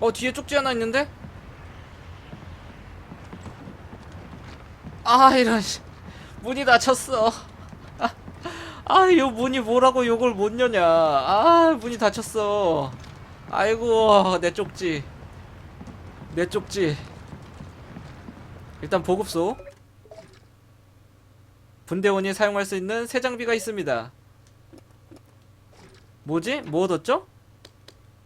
어 뒤에 쪽지 하나 있는데? 아 이런 씨. 문이 닫혔어 아, 아, 이 문이 뭐라고 요걸 못 여냐 아 문이 닫혔어 아이고 내 쪽지 내 쪽지 일단 보급소 분대원이 사용할 수 있는 새 장비가 있습니다 뭐지? 뭐 얻었죠?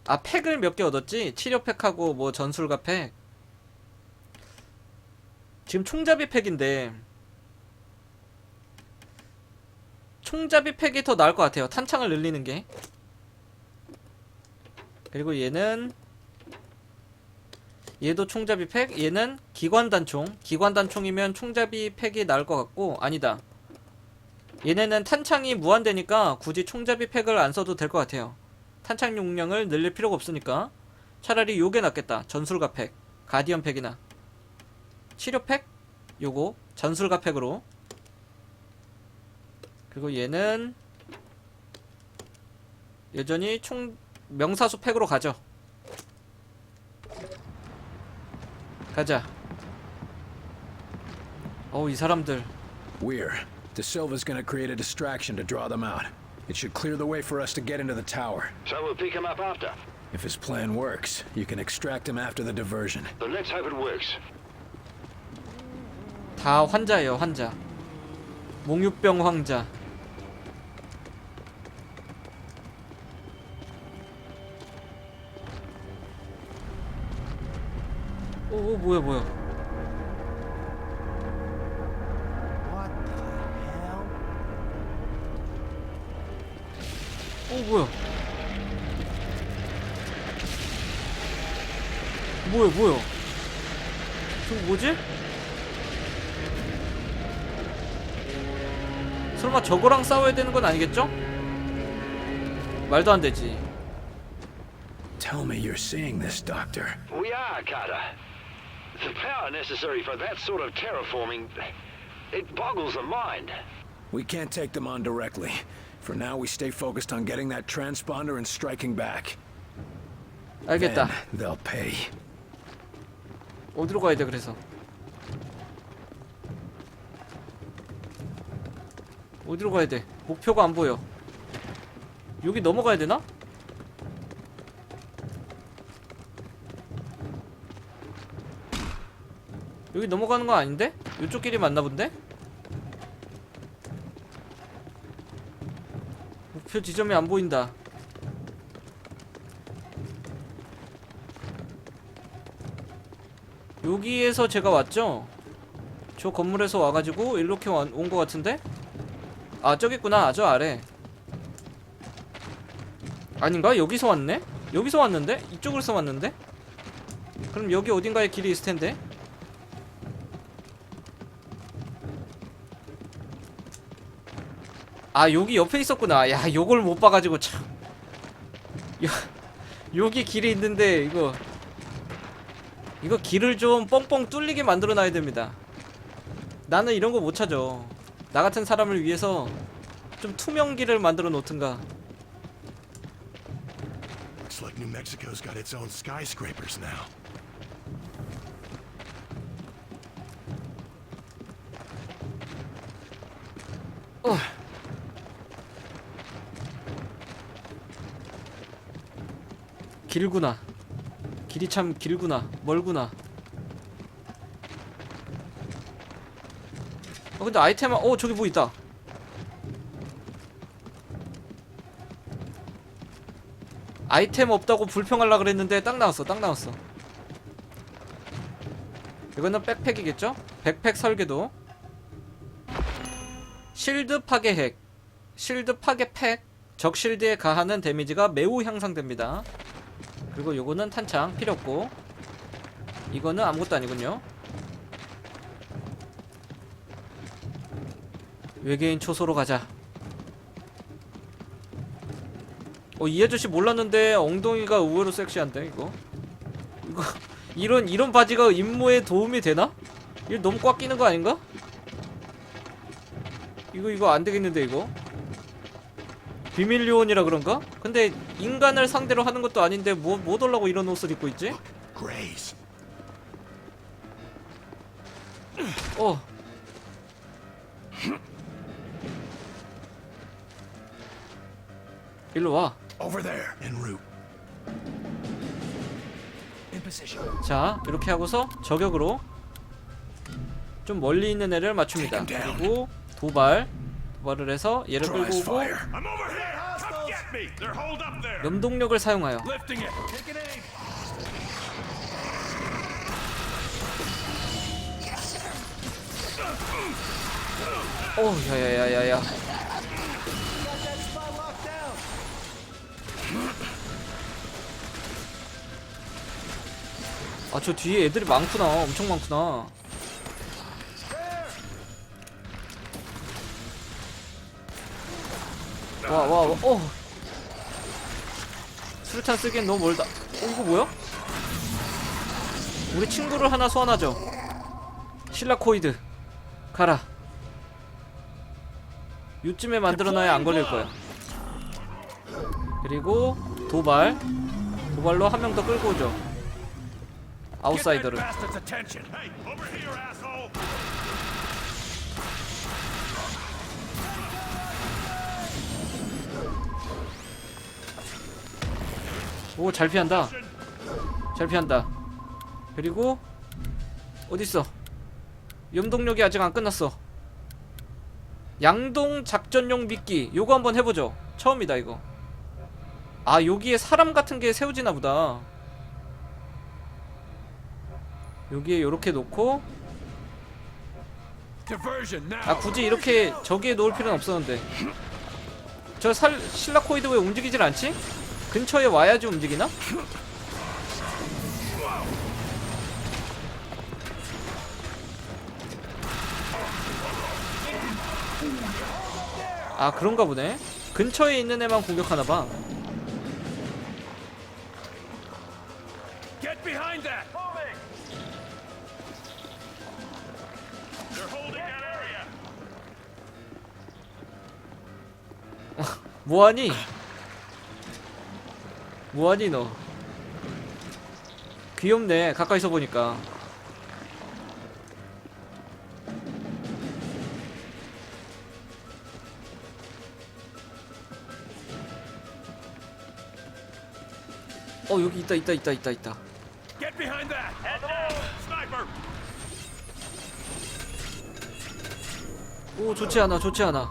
아 팩을 몇 개 얻었지? 치료팩하고 뭐 전술가 팩. 지금 총잡이 팩인데 총잡이 팩이 더 나을 것 같아요. 탄창을 늘리는 게. 그리고 얘는 얘도 총잡이 팩 얘는 기관단총. 기관단총이면 총잡이 팩이 나을 것 같고 아니다. 얘네는 탄창이 무한대니까 굳이 총잡이 팩을 안 써도 될 것 같아요 탄창 용량을 늘릴 필요가 없으니까 차라리 요게 낫겠다. 전술가 팩. 가디언 팩이나. 치료 팩? 요거 전술가 팩으로. 그리고 얘는 여전히 총 명사수 팩으로 가죠. 가자. 어우 이 사람들. Weir, De Silva's gonna create a distraction to draw them out. It should clear the way for us to get into the tower. So we'll pick him up after. If his plan works, you can extract him after the diversion. But let's hope it works. 다 환자예요 환자 몽유병 환자 오, 오 뭐야 뭐야 오 뭐야 뭐야 뭐야 저거 뭐지? 설마 저거랑 싸워야 되는 건 아니겠죠? 말도 안 되지 Tell me you're seeing this, Doctor. We are, Carter. The power necessary for that sort of terraforming, it boggles the mind. We can't take them on directly. For now, we stay focused on getting that transponder and striking back. 알겠다 Then they'll pay. 어디로 가야 돼 그래서 어디로 가야 돼 목표가 안 보여 여기 넘어가야 되나? 여기 넘어가는 거 아닌데? 이쪽 길이 맞나 본데? 목표 지점이 안 보인다 여기에서 제가 왔죠? 저 건물에서 와가지고 이렇게 온거 같은데? 아 저기 있구나 저 아래 아닌가? 여기서 왔네? 여기서 왔는데? 이쪽으로서 왔는데? 그럼 여기 어딘가에 길이 있을 텐데? 아 여기 옆에 있었구나 야 요걸 못 봐가지고 참 여, 여기 길이 있는데 이거 이거 길을 좀 뻥뻥 뚫리게 만들어 놔야 됩니다. 나는 이런 거 못 찾아. 나 같은 사람을 위해서 좀 투명 길을 만들어 놓든가. Looks like New Mexico's got its own skyscrapers now. 길구나. 길이 참 길구나. 멀구나. 어 근데 아이템 어 저기 뭐 있다. 아이템 없다고 불평하려 그랬는데 딱 나왔어. 딱 나왔어. 이거는 백팩이겠죠? 백팩 설계도. 실드 파괴 핵. 실드 파괴 팩. 적 실드에 가하는 데미지가 매우 향상됩니다. 그리고 요거는 탄창 필요 없고 이거는 아무것도 아니군요 외계인 초소로 가자 어 이 아저씨 몰랐는데 엉덩이가 의외로 섹시한데 이거 이거 이런 이런 바지가 임무에 도움이 되나? 이거 너무 꽉 끼는 거 아닌가? 이거 이거 안 되겠는데 이거 비밀 요원이라 그런가? 근데 인간을 상대로 하는 것도 아닌데 뭐, 뭐 달라고 이런 옷을 입고 있지? 어. 일로 와. Over there. En route. In position. 자, 이렇게 하고서 저격으로 좀 멀리 있는 애를 맞춥니다. 그리고 도발. 도발을 해서 얘를 끌고 오고 염동력을 사용하여. 오, 야야야야야. 아, 저 뒤에 애들이 많구나. 엄청 많구나. 와, 와, 와, 어. 수류탄 쓰기엔 너무 멀다. 어, 이거 뭐야? 우리 친구를 하나 소환하죠. 신라코이드. 가라. 요쯤에 만들어놔야 안 걸릴 거야. 그리고 도발. 도발로 한 명 더 끌고 오죠. 아웃사이더를. 오, 잘 피한다. 잘 피한다. 그리고 어딨어? 염동력이 아직 안 끝났어. 양동 작전용 미끼. 요거 한번 해보죠. 처음이다 이거. 아 여기에 사람 같은 게 세워지나 보다. 여기에 요렇게 놓고. 아 굳이 이렇게 저기에 놓을 필요는 없었는데 저 살, 신라코이드 왜 움직이질 않지? 근처에 와야지 움직이나? 아 그런가 보네 근처에 있는 애만 공격하나봐 Get behind that. Moving! They're holding that area! 뭐하니? 뭐하니 너? 귀엽네. 가까이서 보니까. 어 여기 있다 있다 있다 있다 있다! 오 좋지 않아 좋지 않아.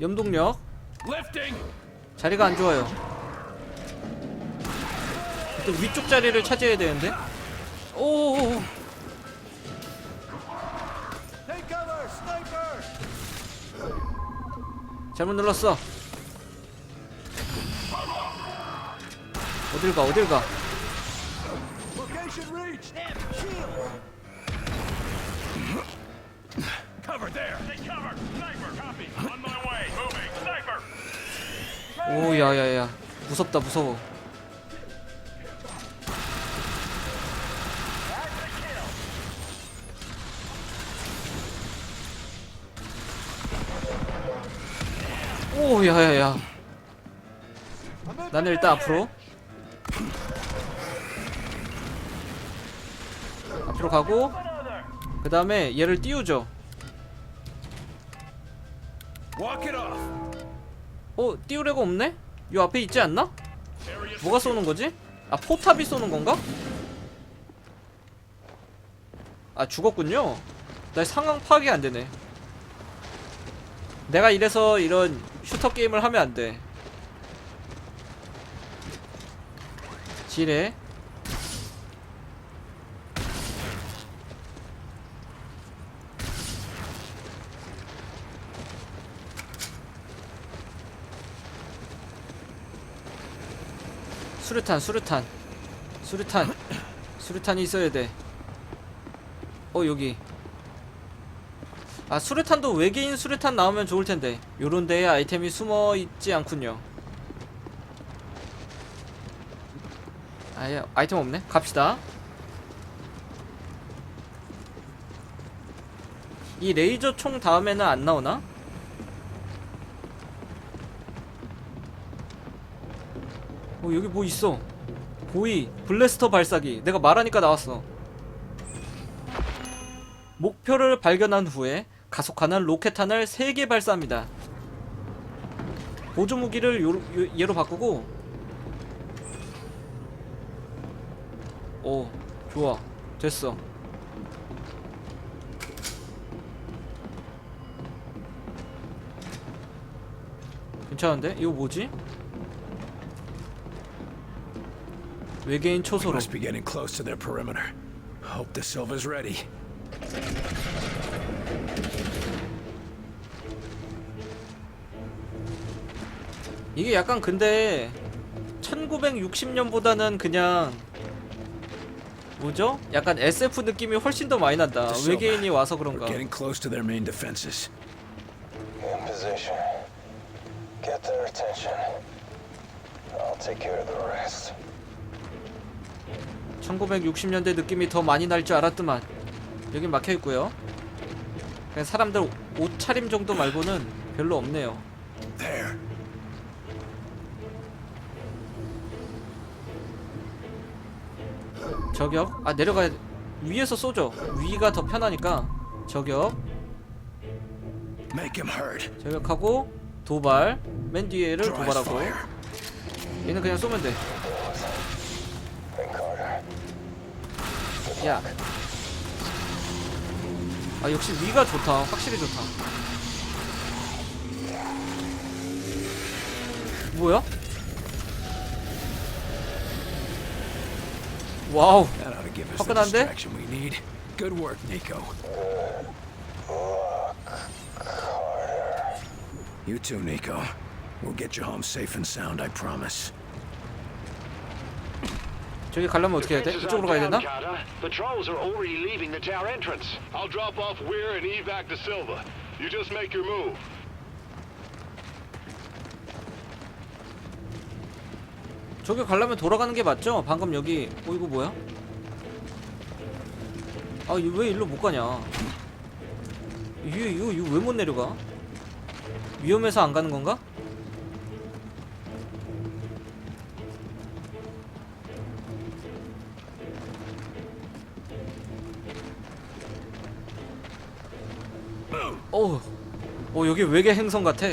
염동력. 자리가 안 좋아요 또 위쪽 자리를 차지해야 되는데 sniper. 잘못 눌렀어. 어딜 가, 어딜 가. 오, 야, 야, 야. 무섭다, 무서워. 오, 야, 야, 야. 나는 일단 앞으로. 앞으로 가고, 그 다음에 얘를 띄우죠. 어, 띄우레가 없네? 요 앞에 있지 않나? 뭐가 쏘는 거지? 아, 포탑이 쏘는 건가? 아, 죽었군요. 나 상황 파악이 안 되네. 내가 이래서 이런 슈터 게임을 하면 안 돼. 지뢰. 수류탄, 수류탄. 수류탄. 수류탄이 있어야 돼. 어, 여기. 아, 수류탄도 외계인 수류탄 나오면 좋을 텐데. 요런 데에 아이템이 숨어 있지 않군요. 아예 아이템 없네. 갑시다. 이 레이저 총 다음에는 안 나오나? 어 여기 뭐 있어 고이 블래스터 발사기 내가 말하니까 나왔어 목표를 발견한 후에 가속하는 로켓탄을 3개 발사합니다 보조 무기를 요, 요, 얘로 바꾸고 오 좋아 됐어 괜찮은데? 이거 뭐지? 외계인 초소로 Must be getting close to their perimeter. Hope the Silva's ready. 이게 약간 근데 1960년보다는 그냥 뭐죠? 약간 SF 느낌이 훨씬 더 많이 난다. 외계인이 와서 그런가. getting close to their main defenses. In position. Get their attention. I'll take care of the rest. 1960년대 느낌이 더 많이 날 줄 알았더만. 여긴 막혀 있고요. 그냥 사람들 옷 차림 정도 말고는 별로 없네요. There. 저격. 아 내려가야 돼. 위에서 쏘죠. 위가 더 편하니까 저격. 저격하고 도발. 맨 뒤에를 도발하고. 얘는 그냥 쏘면 돼. 야. 아 역시 위가 좋다. 확실히 좋다. 뭐야? 와우. That ought to give us the 화끈한데? distraction we need. Good work, Nico. You too, Nico. We'll get you home safe and sound, I promise. 저기 가려면 어떻게 해야 돼? Defenses 이쪽으로 are 가야 down, 되나? Carter. Patrols are already leaving the tower entrance. I'll drop off Weir and evac to Silva. You just make your move. 저기 가려면 돌아가는 게 맞죠? 방금 여기 어 이거 뭐야? 아 이거 왜 일로 못 가냐? 이거 이거 이거 왜 못 내려가? 위험해서 안 가는 건가? 어우, 어 여기 외계 행성 같아.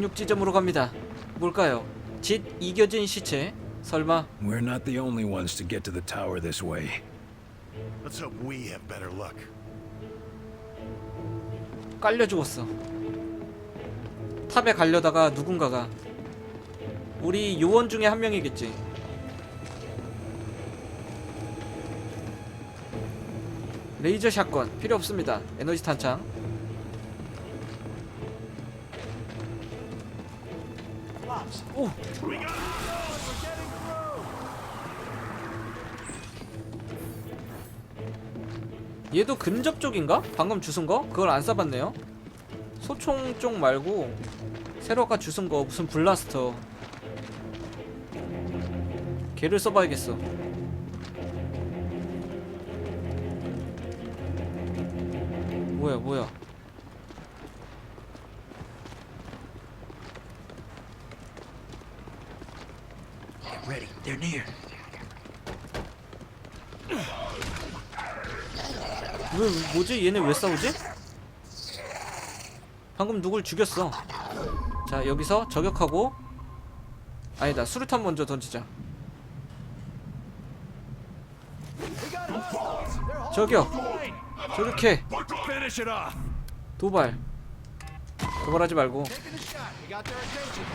착륙 지점으로 갑니다. 뭘까요? 짓 이겨진 시체? 설마 We're not the only ones to get to the tower this way. Let's hope we have better luck. 깔려 죽었어. 탑에 가려다가 누군가가 우리 요원 중에 한 명이겠지. 레이저 샷건 필요 없습니다. 에너지 탄창. 오. 얘도 근접 쪽인가? 방금 주순 거? 그걸 안 써봤네요. 소총 쪽 말고 새로 아까 주순 거 무슨 블라스터. 걔를 써봐야겠어. 뭐야 뭐야? 왜 뭐지? 얘네 왜 싸우지? 방금 누굴 죽였어. 자 여기서 저격하고 아니다 수류탄 먼저 던지자. 저격. 저격해. 도발. 도발하지 말고.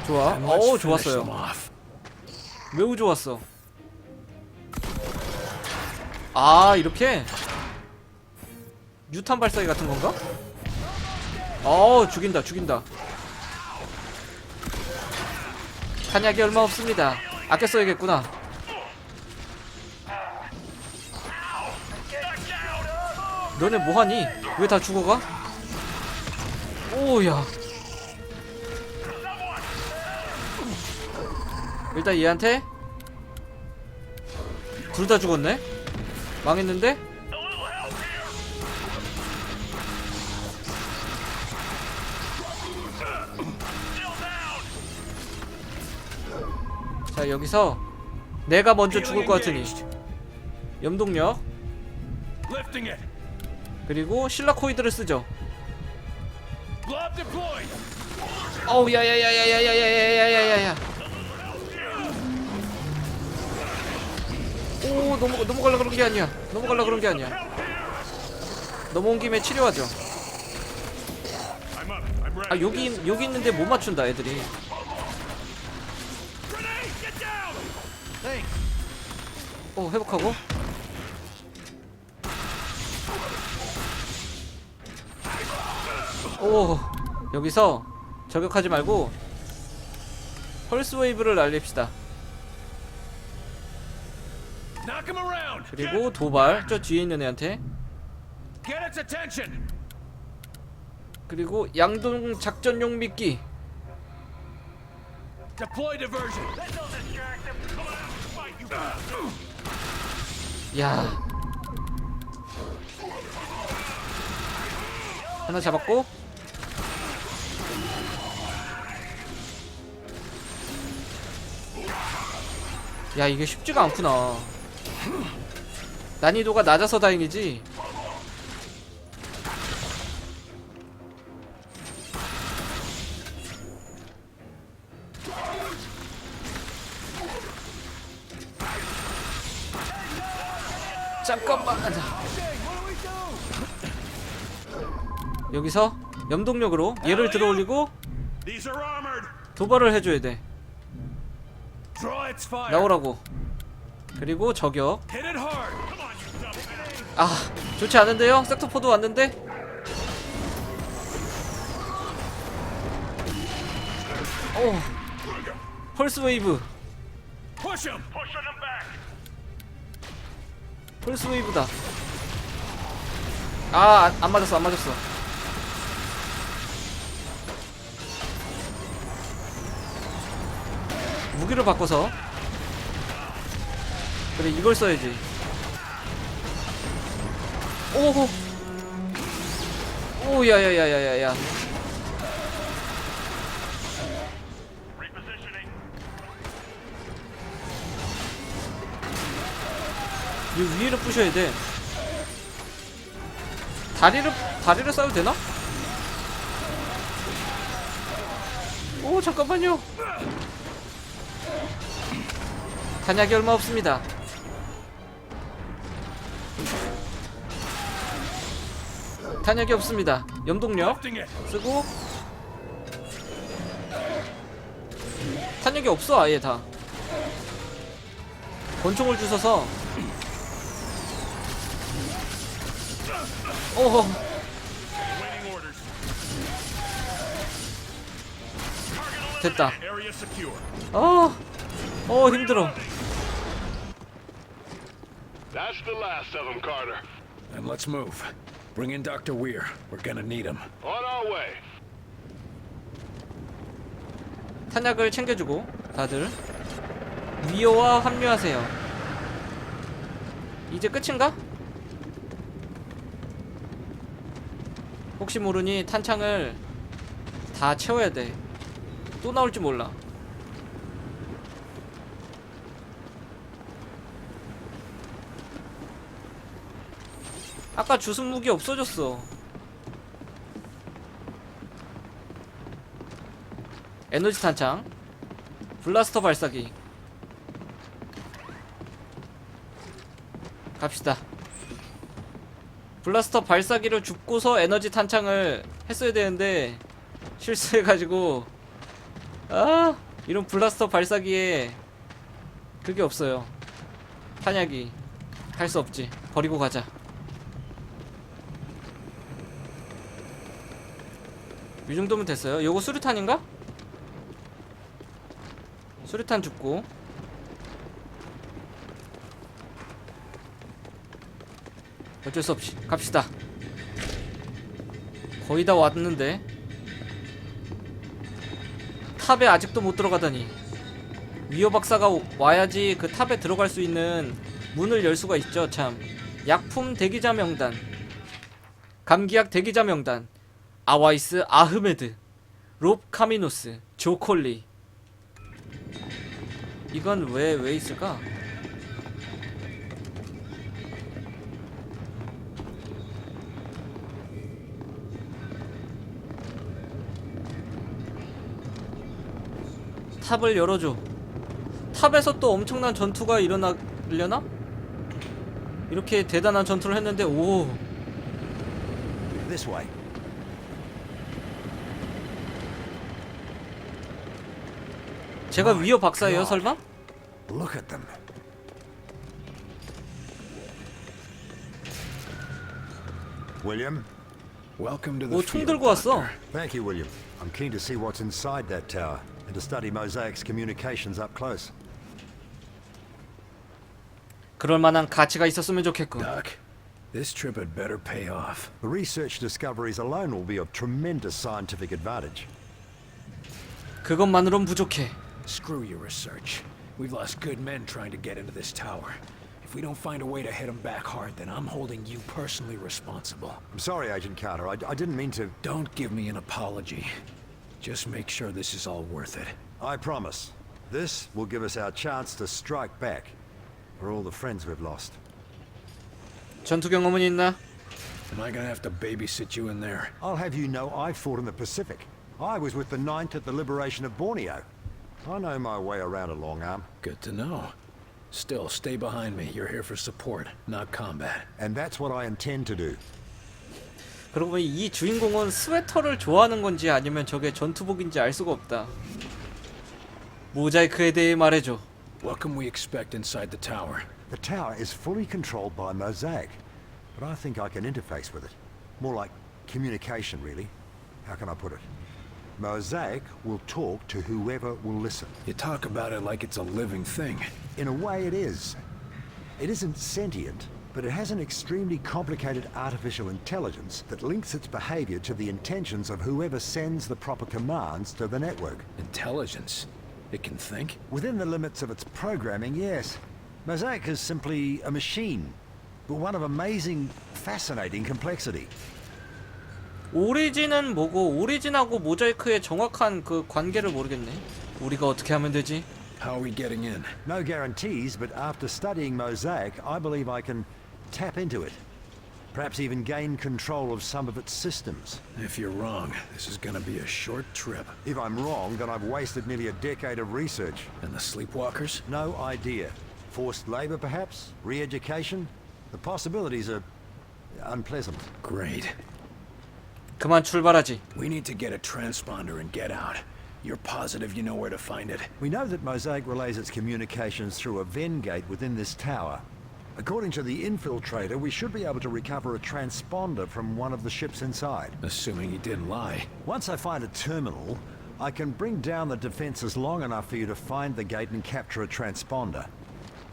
좋아. Them 좋았어요. 매우 좋았어. 아 이렇게 유탄 발사기 같은 건가? 어 죽인다 죽인다. 탄약이 얼마 없습니다. 아껴 써야겠구나. 너네 뭐하니? 왜 다 죽어가? 오야. 일단 얘한테 둘 다 죽었네? 망했는데? 자 여기서 내가 먼저 죽을 것 같으니 염동력. 그리고 실라코이드를 쓰죠. 어우 야야야야야야야야야야야 오 넘어 넘어갈라 그런 게 아니야 넘어갈라 그런 게 아니야 넘어온 김에 치료하죠. 아 여기 여기 있는데 못 맞춘다 애들이 회복하고. 오 여기서 저격하지 말고 펄스 웨이브를 날립시다. Knock him around. 그리고 도발 저 뒤에 있는 애한테. Get its attention. 그리고 양동 작전용 미끼. Deploy diversion. 야. 하나 잡았고. 야 이게 쉽지가 않구나. 난이도가 낮아서 다행이지 여기서 염동력으로 얘를 들어 올리고 are armored. 도발을 해줘야 돼. 나오라고 그리고 저격. 아 좋지 않은데요? 섹터포도 왔는데 오 펄스 웨이브. 펄스 웨이브다 아안 맞았어 안 맞았어 무기를 바꿔서. 그래 이걸 써야지. 오호. 오 야야야야야야. 이 위를 부셔야 돼. 다리를 다리를 싸도 되나? 오 잠깐만요 탄약이 얼마 없습니다 탄약이 없습니다 염동력. 쓰고 탄약이 없어 아예 다 권총을 주셔서 오호 됐다. 어, 어 힘들어 That's the last of them, Carter. And let's move. Bring in Dr. Weir. We're gonna need him. On our way. 탄약을 챙겨주고 다들 위어와 합류하세요 이제 끝인가? 혹시 모르니 탄창을 다 채워야 돼 또 나올지 몰라 아까 주승 무기 없어졌어. 에너지 탄창. 블라스터 발사기. 갑시다. 블라스터 발사기를 줍고서 에너지 탄창을 했어야 되는데 실수해가지고 아 이런 블라스터 발사기에 그게 없어요. 탄약이. 할 수 없지. 버리고 가자 이 정도면 됐어요. 요거 수류탄인가? 수류탄 줍고. 어쩔 수 없이 갑시다. 거의 다 왔는데. 탑에 아직도 못 들어가다니. 위어 박사가 오- 와야지 그 탑에 들어갈 수 있는 문을 열 수가 있죠 참. 약품 대기자 명단. 감기약 대기자 명단 아와이스 아흐메드 롭 카미노스 조콜리 이건 왜 왜 있을까? 탑을 열어줘. 탑에서 또 엄청난 전투가 일어나려나? 이렇게 대단한 전투를 했는데 오 This way. 제가 위어 박사예요 설마? Look at them. William? Welcome to the 오총 field, 들고 왔어. Doctor. Thank you, William. I'm keen to see what's inside that tower and to study Mosaic's communications up close. 그럴 만한 가치가 있었으면 좋겠군. Doc, this trip had better pay off. The research discoveries alone will be of tremendous scientific advantage. 그것만으론 부족해. Screw your research. We've lost good men trying to get into this tower. If we don't find a way to hit them back hard, then I'm holding you personally responsible. I'm sorry, Agent Carter. I, I didn't mean to... Don't give me an apology. Just make sure this is all worth it. I promise. This will give us our chance to strike back for all the friends we've lost. 전투 경험은 있나? Am I gonna have to babysit you in there? I'll have you know I fought in the Pacific. I was with the Ninth at the liberation of Borneo. I know my way around a long arm. Good to know. Still, stay behind me. You're here for support, not combat. And that's what I intend to do. 그러고 보니 이 주인공은 스웨터를 좋아하는 건지 아니면 저게 전투복인지 알 수가 없다. 모자이크에 대해 말해줘. What can we expect inside the tower? The tower is fully controlled by Mosaic, but I think I can interface with it. More like communication, really. How can I put it? Mosaic will talk to whoever will listen. You talk about it like it's a living thing. In a way, it is. It isn't sentient, but it has an extremely complicated artificial intelligence that links its behavior to the intentions of whoever sends the proper commands to the network. Intelligence. It can think? Within the limits of its programming, yes. Mosaic is simply a machine, but one of amazing, fascinating complexity. 오리진은 뭐고 오리진하고 모자이크의 정확한 그 관계를 모르겠네. 우리가 어떻게 하면 되지? How are we getting in? No guarantees, but after studying Mosaic, I believe I can tap into it. Perhaps even gain control of some of its systems. If you're wrong, this is gonna be a short trip. If I'm wrong, then I've wasted nearly a decade of research. And the sleepwalkers? No idea. Forced labor, perhaps? Re-education? The possibilities are unpleasant. Great. 그만 출발하지. We need to get a transponder and get out. You're positive you know where to find it? We know that Mosaic relays its communications through a Venn gate within this tower. According to the infiltrator, we should be able to recover a transponder from one of the ships inside. Assuming he didn't lie. Once I find a terminal, I can bring down the defenses long enough for you to find the gate and capture a transponder.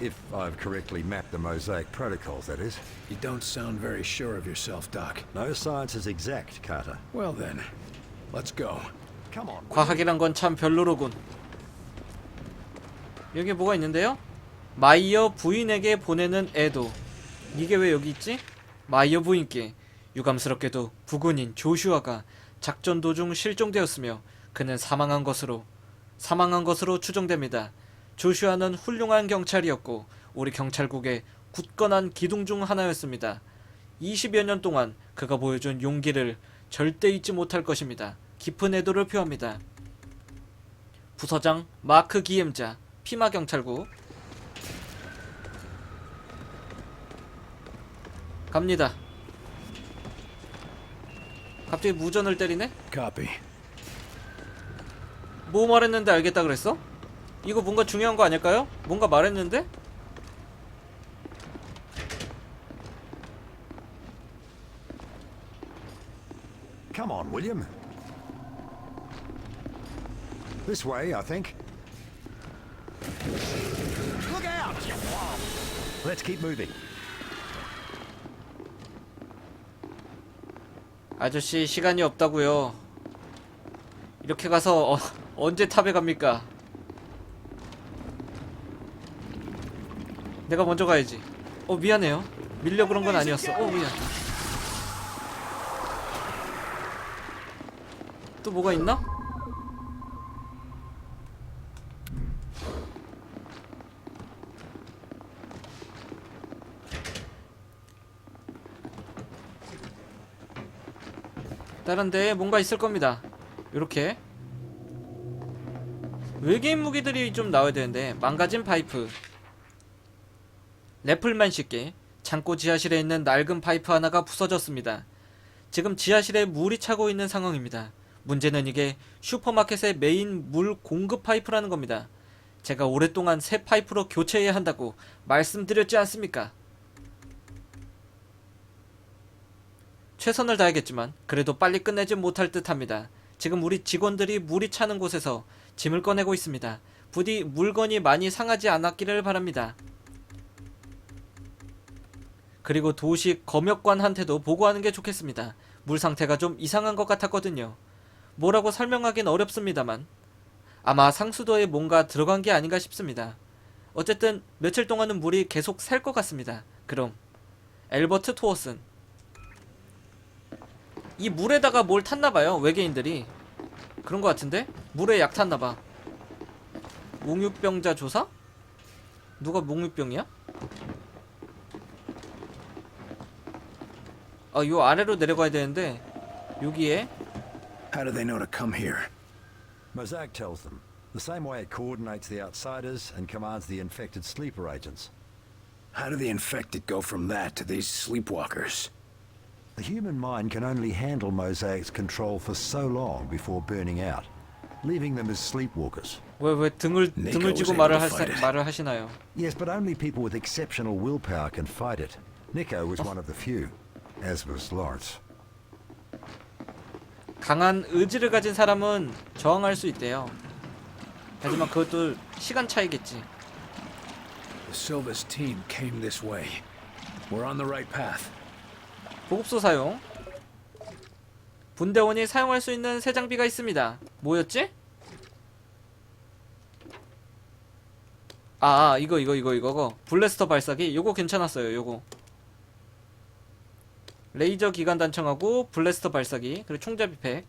If I've correctly mapped the Mosaic protocols, that is. You don't sound very sure of yourself, Doc. No science is exact, Carter. Well then, let's go. Come on. 과학이란 건 참 별로로군. 여기 뭐가 있는데요? 마이어 부인에게 보내는 애도. 이게 왜 여기 있지? 마이어 부인께 유감스럽게도 부군인 조슈아가 작전 도중 실종되었으며 그는 사망한 것으로 사망한 것으로 추정됩니다. 조슈아는 훌륭한 경찰이었고 우리 경찰국의 굳건한 기둥 중 하나였습니다. 20여 년 동안 그가 보여준 용기를 절대 잊지 못할 것입니다. 깊은 애도를 표합니다. 부서장 마크 기엠자 피마 경찰국 갑니다. 갑자기 무전을 때리네? Copy. 뭐 말했는데 알겠다 그랬어? 이거 뭔가 중요한 거 아닐까요? 뭔가 말했는데? Come on, William. This way, I think. Look out! Let's keep moving. 아저씨 시간이 없다고요. 이렇게 가서 어, 언제 탑에 갑니까? 내가 먼저 가야지. 어 미안해요. 밀려 그런 건 아니었어. 어 미안. 또 뭐가 있나? 다른 데에 뭔가 있을 겁니다. 이렇게. 외계인 무기들이 좀 나와야 되는데 망가진 파이프. 래플만 씻게 창고 지하실에 있는 낡은 파이프 하나가 부서졌습니다. 지금 지하실에 물이 차고 있는 상황입니다. 문제는 이게 슈퍼마켓의 메인 물 공급 파이프라는 겁니다. 제가 오랫동안 새 파이프로 교체해야 한다고 말씀드렸지 않습니까? 최선을 다하겠지만 그래도 빨리 끝내지 못할 듯 합니다. 지금 우리 직원들이 물이 차는 곳에서 짐을 꺼내고 있습니다. 부디 물건이 많이 상하지 않았기를 바랍니다. 그리고 도시 검역관한테도 보고하는 게 좋겠습니다. 물 상태가 좀 이상한 것 같았거든요. 뭐라고 설명하긴 어렵습니다만 아마 상수도에 뭔가 들어간 게 아닌가 싶습니다. 어쨌든 며칠 동안은 물이 계속 셀것 같습니다. 그럼 엘버트 토어슨 이 물에다가 뭘 탔나봐요 외계인들이 그런 것 같은데 물에 약 탔나봐 몽유병자 조사? 누가 몽유병이야? 아, 요 아래로 내려가야 되는데 여기에 How do they know to come here? Mosaic tells them. The same way it coordinates the outsiders and commands the infected sleeper agents. How do the infected go from that to these sleepwalkers? The human mind can only handle Mosaic's control for so long before burning out, leaving them as sleepwalkers. 왜 왜 등을 Nico 등을 was 쥐고 able 말을 to 할 fight 사- it. 말을 하시나요? Yes, but only people with exceptional willpower can fight it. Nico was one of the few, 강한 의지를 가진 사람은 저항할 수 있대요. 하지만 그것도 시간 차이겠지. The Silva's team came this way. We're on the right path. 보급소 사용. 분대원이 사용할 수 있는 새 장비가 있습니다. 뭐였지? 아, 아 이거 이거 이거 이거 블래스터 발사기 요거 괜찮았어요 요거 레이저 기관 단청하고 블래스터 발사기 그리고 총잡이 팩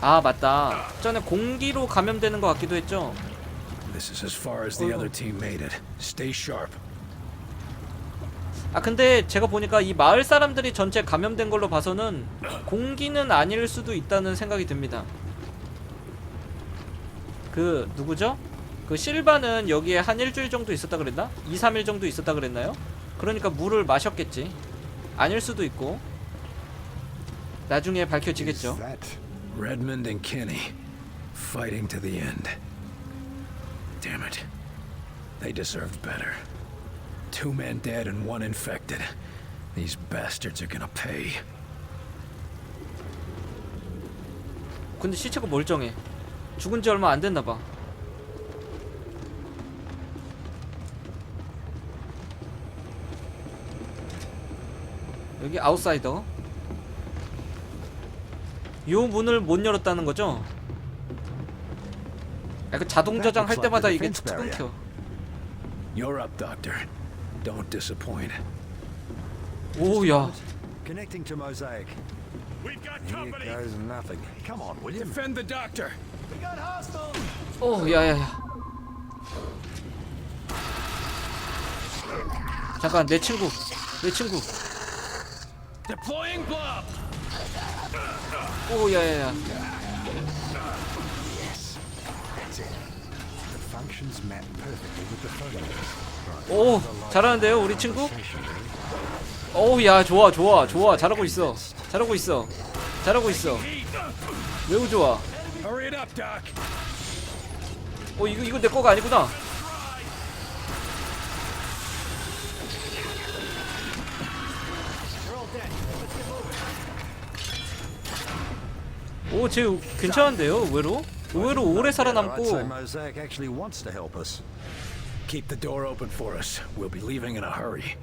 아 맞다 전에 공기로 감염되는 것 같기도 했죠 This is as far as the other team made it. Stay sharp. 아 근데 제가 보니까 이 마을 사람들이 전체 감염된 걸로 봐서는 공기는 아닐 수도 있다는 생각이 듭니다. 그 누구죠? 그 실바는 여기에 한 일주일 정도 있었다 그랬나? 2, 3일 정도 있었다 그랬나요? 그러니까 물을 마셨겠지. 아닐 수도 있고. 나중에 밝혀지겠죠. Redmond and Kenny, fighting to the end. Damn it. They deserved better. Two men dead and one infected. These bastards are gonna pay. 근데 시체가 멀쩡해. 죽은 지 얼마 안 됐나 봐. 여기 아웃사이더. 요 문을 못 열었다는 거죠? 아, 그 자동 저장 할 때마다 이게 툭툭 끊겨. You're up, Doctor. Don't disappoint. 오야. connecting to Mosaic? We've got Here company! goes nothing. Come on, William. Defend the Doctor! 오, 야야야. 잠깐 내 친구, 내 친구. Deploying blob! 오, 야야야. The functions map perfectly with the phone. 오, 잘하는데요, 우리 친구? 오, 야, 좋아, 좋아, 좋아, 잘하고 있어, 잘하고 있어, 잘하고 있어. 매우 좋아. 어, 이거 이거 내 거가 아니구나. 오, 쟤 괜찮은데요, 의외로? 의외로 오래 살아남고. Keep the door open for us. We'll be leaving in a hurry.